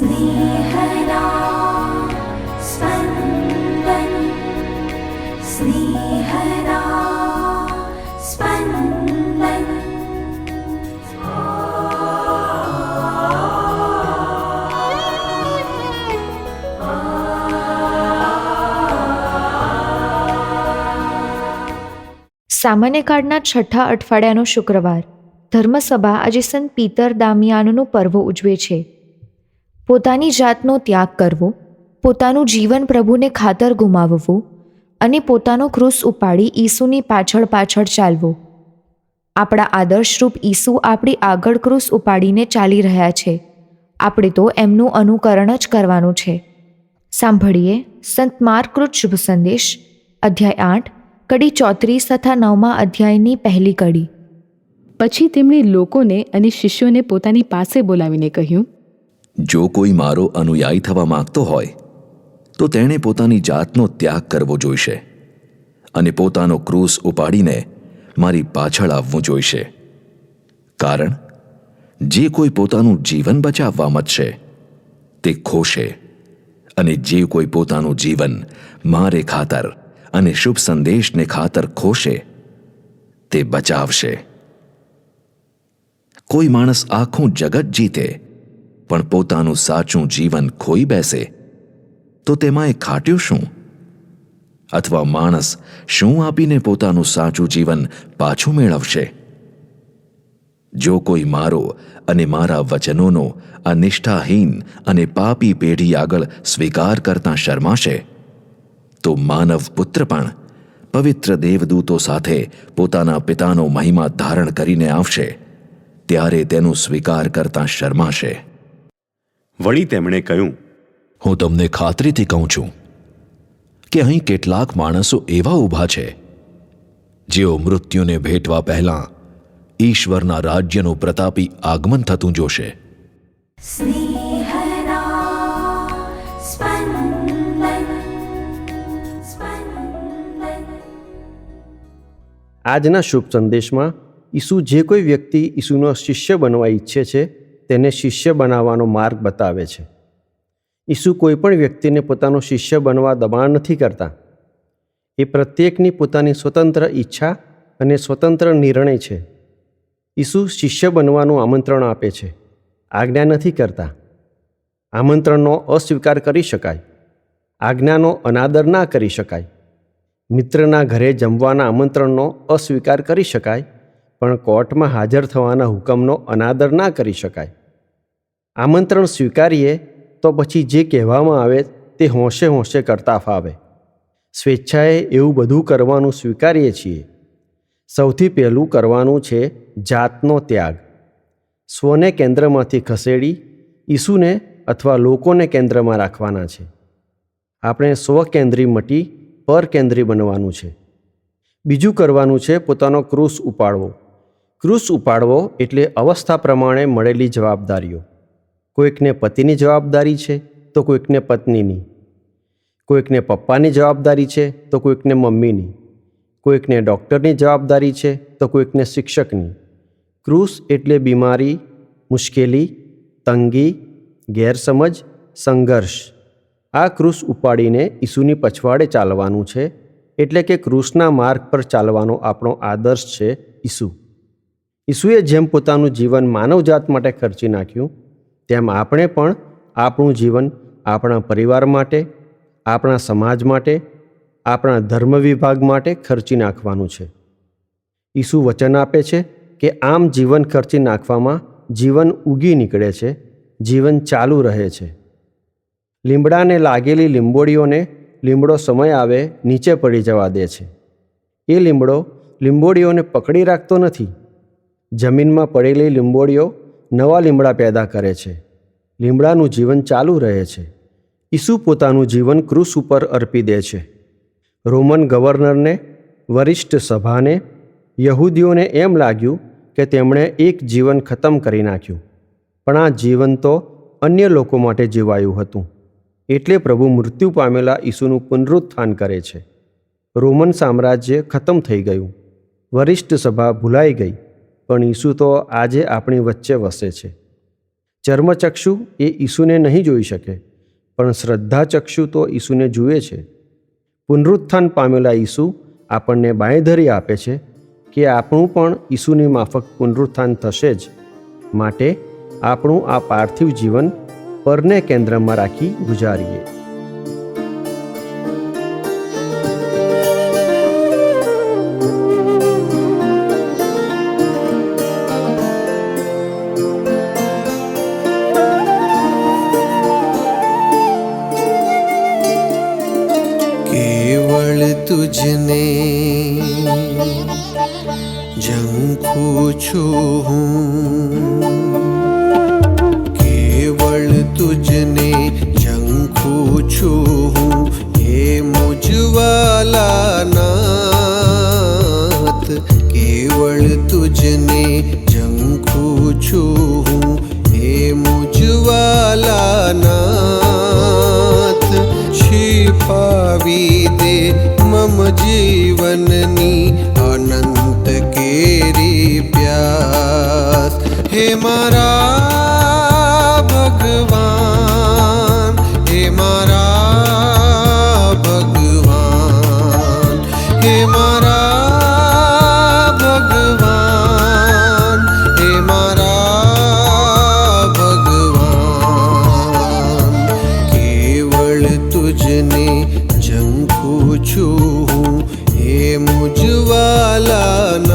स्नेहदा स्पन्दन् स्नेहदा स्पन्दन् સામાન્ય કાળના છઠ્ઠા અઠવાડિયાનો શુક્રવાર ધર્મસભા આજે સંત પીતર દામિયાનનું પર્વ ઉજવે છે પોતાની જાતનો ત્યાગ કરવો, પોતાનું જીવન પ્રભુને ખાતર ગુમાવવું અને પોતાનો ક્રુસ ઉપાડી ઈસુની પાછળ પાછળ ચાલવું. આપણા આદર્શરૂપ ઈસુ આપણી આગળ ક્રુસ ઉપાડીને ચાલી રહ્યા છે. આપણે તો એમનું અનુકરણ જ કરવાનું છે. સાંભળીએ સંત માર્કૃત શુભ સંદેશ, અધ્યાય આઠ, કડી ચોત્રીસ તથા નવમા અધ્યાયની પહેલી કડી. પછી તેમણે લોકોને અને શિષ્યોને પોતાની પાસે બોલાવીને કહ્યું જો કોઈ મારો અનુયાયી થવા માંગતો હોય, તો તેણે પોતાની જાતનો ત્યાગ કરવો જોઈશે અને પોતાનો ક્રૂસ ઉપાડીને મારી પાછળ આવવું જોઈશે. કારણ, જે કોઈ પોતાનું જીવન બચાવવા મતશે, તે ખોશે અને જે કોઈ પોતાનું જીવન મારે ખાતર અને શુભ સંદેશને ખાતર ખોશે, તે બચાવશે. કોઈ માણસ આખું જગત જીતે પણ પોતાનું સાચું જીવન ખોઈ બેસે, તો તેમાં એ ખાટ્યું શું? અથવા માણસ શું આપીને પોતાનું સાચું જીવન પાછું મેળવશે? જો કોઈ મારો અને મારા વચનોનો આ નિષ્ઠાહીન અને પાપી પેઢી આગળ સ્વીકાર કરતા શરમાશે, તો માનવ પુત્ર પણ પવિત્ર દેવદૂતો સાથે પોતાના પિતાનો મહિમા ધારણ કરીને આવશે, ત્યારે તેનું સ્વીકાર કરતા શરમાશે. વળી તેમણે કહ્યું હું તમને ખાતરીથી કહું છું કે અહીં કેટલાક માણસો એવા ઊભા છે જેઓ મૃત્યુને ભેટવા પહેલાં ઈશ્વરના રાજ્યનું પ્રતાપી આગમન થતું જોશે. આજના શુભ સંદેશમાં ઈસુ જે કોઈ વ્યક્તિ ઈસુનો શિષ્ય બનવા ઈચ્છે છે તેને શિષ્ય બનાવવાનો માર્ગ બતાવે છે. ઈસુ કોઈ પણ વ્યક્તિને પોતાનો શિષ્ય બનવા દબાણ નથી કરતા. એ પ્રત્યેકની પોતાની સ્વતંત્ર ઈચ્છા અને સ્વતંત્ર નિર્ણય છે. ઈસુ શિષ્ય બનવાનું આમંત્રણ આપે છે. આજ્ઞા નથી કરતા. આમંત્રણનો અસ્વીકાર કરી શકાય. આજ્ઞાનો અનાદર ના કરી શકાય. મિત્રના ઘરે જમવાના આમંત્રણનો અસ્વીકાર કરી શકાય, પણ કોર્ટમાં હાજર થવાના હુકમનો અનાદર ના કરી શકાય. આમંત્રણ સ્વીકારીએ તો પછી જે કહેવામાં આવે તે હોંશે હોંશે કરતા ફાવે. સ્વેચ્છાએ એવું બધું કરવાનું સ્વીકારીએ છીએ. સૌથી પહેલું કરવાનું છે જાતનો ત્યાગ. સ્વને કેન્દ્રમાંથી ખસેડી, ઈસુને અથવા લોકોને કેન્દ્રમાં રાખવાના છે. આપણે સ્વકેન્દ્રી મટી પરકેન્દ્રી બનવાનું છે. બીજું કરવાનું છે પોતાનો ક્રુસ ઉપાડવો. ક્રુસ ઉપાડવો એટલે અવસ્થા પ્રમાણે મળેલી જવાબદારીઓ. કોઈકને પતિની જવાબદારી છે, તો કોઈકને પત્નીની. કોઈકને પપ્પાની જવાબદારી છે, તો કોઈકને મમ્મીની. કોઈકને ડૉક્ટરની જવાબદારી છે, તો કોઈકને શિક્ષકની. ક્રૂસ એટલે બીમારી, મુશ્કેલી, તંગી, ગેરસમજ, સંઘર્ષ. આ ક્રૂસ ઉપાડીને ઈસુની પછવાડે ચાલવાનું છે, એટલે કે ક્રૂસના માર્ગ પર ચાલવાનો આપણો આદર્શ છે ઈસુ. ઈસુએ જેમ પોતાનું જીવન માનવજાત માટે ખર્ચી નાખ્યું તેમ આપણે પણ આપણું જીવન આપણા પરિવાર માટે, આપણા સમાજ માટે, આપણા ધર્મ વિભાગ માટે ખર્ચી નાખવાનું છે. ઈસુ વચન આપે છે કે આમ જીવન ખર્ચી નાખવામાં જીવન ઉગી નીકળે છે, જીવન ચાલુ રહે છે. લીમડાને લાગેલી લીંબોડીઓને લીમડો સમય આવે નીચે પડી જવા દે છે. એ લીમડો લીંબોડીઓને પકડી રાખતો નથી. જમીનમાં પડેલી લીંબોડીઓ નવા લીમડા પેદા કરે છે. લીમડાનું જીવન ચાલુ રહે છે. ઈસુ પોતાનું જીવન ક્રુસ ઉપર અર્પી દે છે. રોમન ગવર્નરને, વરિષ્ઠ સભાને, યહૂદીઓને એમ લાગ્યું કે તેમણે એક જીવન ખતમ કરી નાખ્યું. પણ આ જીવન તો અન્ય લોકો માટે જીવાયું હતું. એટલે પ્રભુ મૃત્યુ પામેલા ઈસુનું પુનરુત્થાન કરે છે. રોમન સામ્રાજ્ય ખતમ થઈ ગયું. વરિષ્ઠ સભા ભૂલાઈ ગઈ. પણ ઈસુ તો આજે આપણી વચ્ચે વસે છે. ચર્મચક્ષુ એ ઈસુને નહીં જોઈ શકે, પણ શ્રદ્ધાચક્ષુ તો ઈસુને જુએ છે. પુનરુત્થાન પામેલા ઈસુ આપણને બાંયધરી આપે છે કે આપણું પણ ઈસુની માફક પુનરુત્થાન થશે જ. માટે આપણું આ પાર્થિવ જીવન પરને કેન્દ્રમાં રાખી ગુજારીએ. છું હું કેવળ તુજને ઝંખું છું હું હે મુજવાલાનાથ કેવળ તુજને ઝંખું છું હું હે મુજવાલાનાથ છીપાવી દે મમ જીવનની મારા ભગવાન, હે મારા ભગવાન, હે મારા ભગવાન, હે મારા ભગવાન. કેવળ તુજને જંખું છું હે મુજવાલાના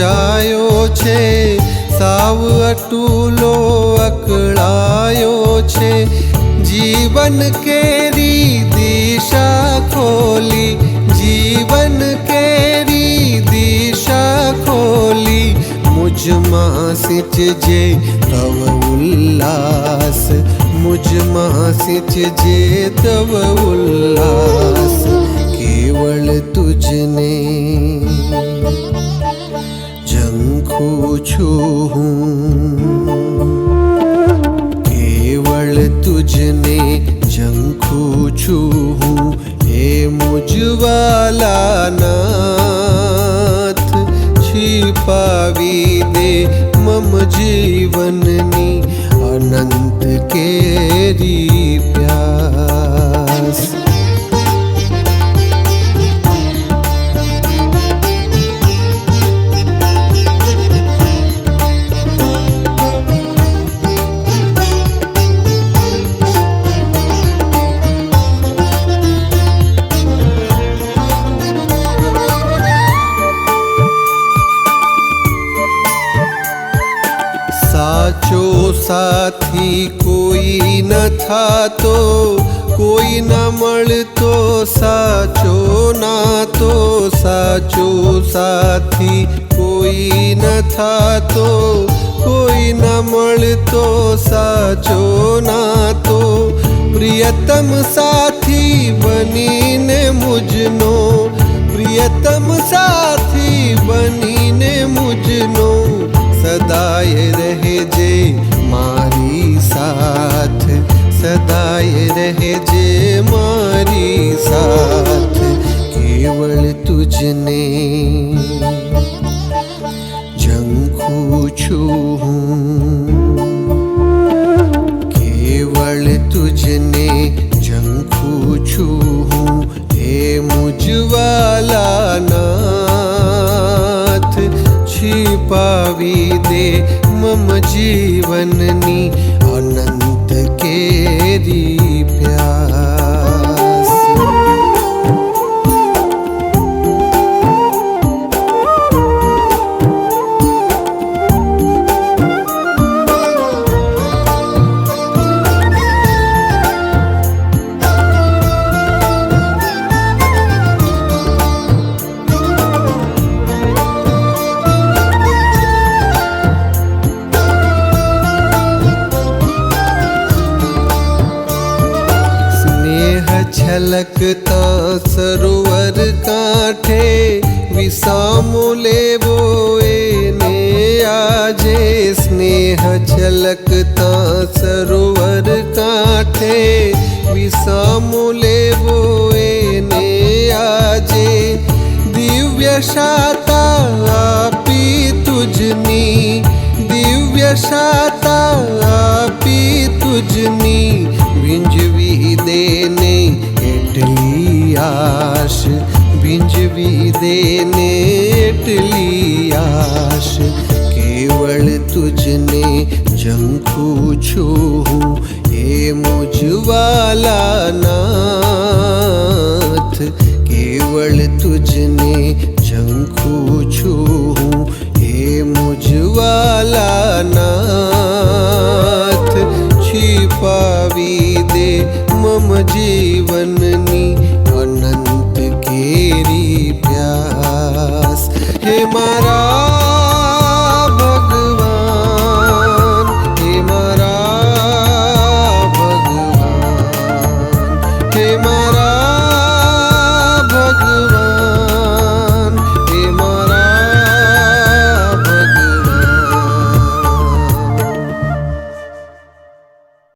મૂંઝાયો છે સાવ અટૂલો અકળાયો છે. જીવન કેરી દિશા ખોલી, જીવન કેરી દિશા ખોલી. મુજમાં સિંચજે તવ ઉલ્લાસ મુજમાં સિંચજે તવ ઉલ્લાસ. કેવળ તુજને ुह केवल ते जङ्खु चुह हे मुझवाला नाथ छिपावी दे मम जीवननि अनंत केरी प्यास। ન થાતો કોઈ ના મળતો સાચો નાતો સાચો સાથી કોઈ ન થાતો, કોઈ ના મળતો સાચો નાતો પ્રિયતમ સાથી બનીને મુજનો, પ્રિયતમ સાથી બનીને મુજનો, સદાય રહેજે મારી સાથ. सदाए रहे जे मारी साथ, केवल तुझने। झंखू छू केवल तुझने। झंखू छू हूँ, हे मुझवाला नाथ छिपावी दे मम जीवननी। feel लकता सरोवर काठे विषाल लेो नेया जे स्नेहा जलकता सरोवर काठे विषाल लेो आजे। दिव्य शाता वा તેને એટલી આશ કેવળ તુજને જંખું છું હું એ મુજવાલાનાથ કેવળ તુજને જંખું છું હું એ મુજવાલાનાથ છીપાવી દે મમ મારા